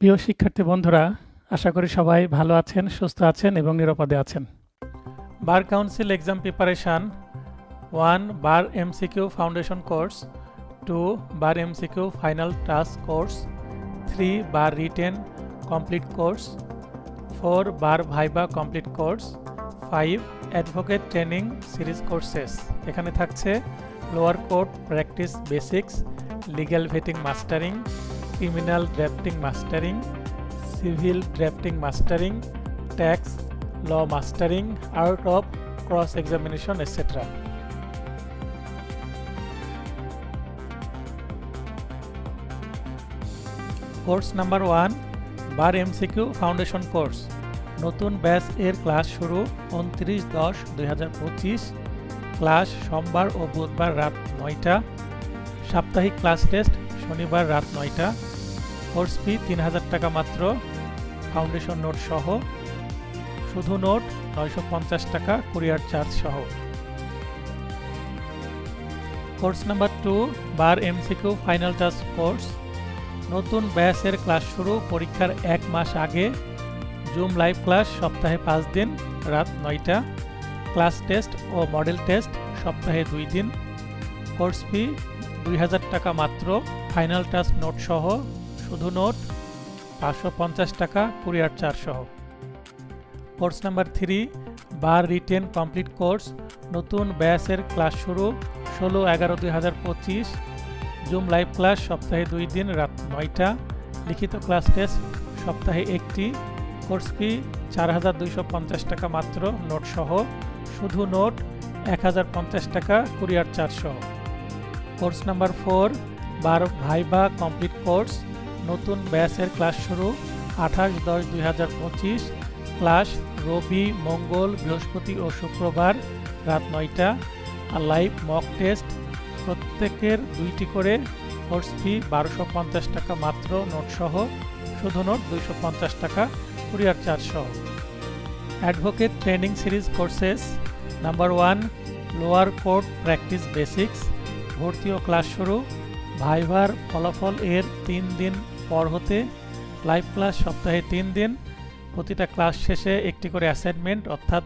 প্রিয় শিক্ষার্থী বন্ধুরা, আশা করি সবাই ভালো আছেন, সুস্থ আছেন এবং নিরাপদে আছেন। Bar council exam preparation one bar MCQ foundation course, two bar MCQ final task course, three bar written complete course, four bar viva complete course, five advocate training series courses. এখানে থাকছে lower court practice basics legal vetting mastering criminal drafting mastering civil drafting mastering tax law mastering art of cross examination etcetera course number one bar MCQ foundation course নতুন batch এর class শুরু উনত্রিশ দশ দুই class সোমবার ও বুধবার রাত নয়টা। সাপ্তাহিক ক্লাস টেস্ট শনিবার রাত নয়টা। কোর্স ফি তিন হাজার টাকা মাত্র। ফাউন্ডেশন নোট সহ। শুধু নোট নয়শো পঞ্চাশ টাকা, কুরিয়ার চার্জ সহ। Course number two, bar MCQ final task course. নতুন ব্যাচের ক্লাস শুরু, পরীক্ষার এক মাস আগে। জুম লাইভ ক্লাস সপ্তাহে পাঁচ দিন, রাত নয়টা। ক্লাস টেস্ট ও মডেল টেস্ট সপ্তাহে দুই দিন। কোর্স ফি দুই হাজার টাকা মাত্র। ফাইনাল টাচ নোট সহ, শুধু নোট পাঁচশো পঞ্চাশ টাকা কুরিয়ার চার্জ সহ। Course number three bar written complete course নতুন ব্যাচের ক্লাস শুরু, ষোলো এগারো দুই হাজার পঁচিশ। জুম লাইভ ক্লাস সপ্তাহে দুই দিন, রাত নয়টা। লিখিত ক্লাস টেস্ট সপ্তাহে একটি। কোর্স ফি চার হাজার দুইশো পঞ্চাশ টাকা মাত্র নোট সহ। শুধু নোট এক হাজার পঞ্চাশ টাকা কুরিয়ার চার্জ সহ। Course number four, bar viva complete course, নতুন ব্যাচের ক্লাস শুরু, আঠাশ দশ দুই হাজার পঁচিশ, ক্লাস রবি, মঙ্গল, বৃহস্পতি ও শুক্রবার, রাত নয়টা, আর লাইভ মক টেস্ট প্রত্যেকের দুইটি করে কোর্স ফি বারোশো পঞ্চাশ টাকা মাত্র নোট সহ শুধু নোট দুইশো পঞ্চাশ টাকা কুরিয়ার সহ advocate training series courses, number one, lower court practice basics ভর্তি ও ক্লাস শুরু। ভাইভার ফলাফল এর তিন দিন পর হতে লাইভ ক্লাস সপ্তাহে তিন দিন। প্রতিটা ক্লাস শেষে একটি করে অ্যাসাইনমেন্ট অর্থাৎ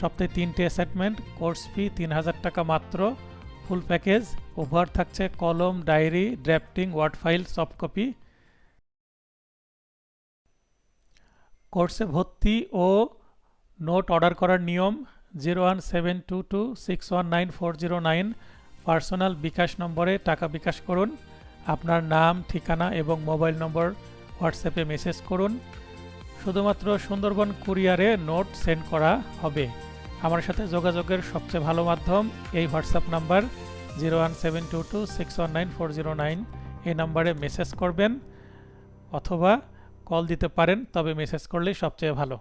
সপ্তাহে তিনটি অ্যাসাইনমেন্ট কোর্স ফি তিন হাজার টাকা মাত্র। ফুল প্যাকেজ ওভার থাকছে কলম diary drafting word file soft copy কোর্সে ভর্তি ও নোট অর্ডার করার নিয়ম zero one seven two two six one nine four zero nine personal bKash নম্বরে টাকা বিকাশ করুন। আপনার নাম, ঠিকানা এবং মোবাইল নম্বর হোয়াটসঅ্যাপে মেসেজ করুন। শুধুমাত্র সুন্দরবন কুরিয়ারে নোট সেন্ড করা হবে। আমার সাথে যোগাযোগের সবচেয়ে ভালো মাধ্যম এই WhatsApp number zero one seven two two six one nine four zero nine. এই নাম্বারে মেসেজ করবেন অথবা কল দিতে পারেন, তবে মেসেজ করলেই সবচেয়ে ভালো।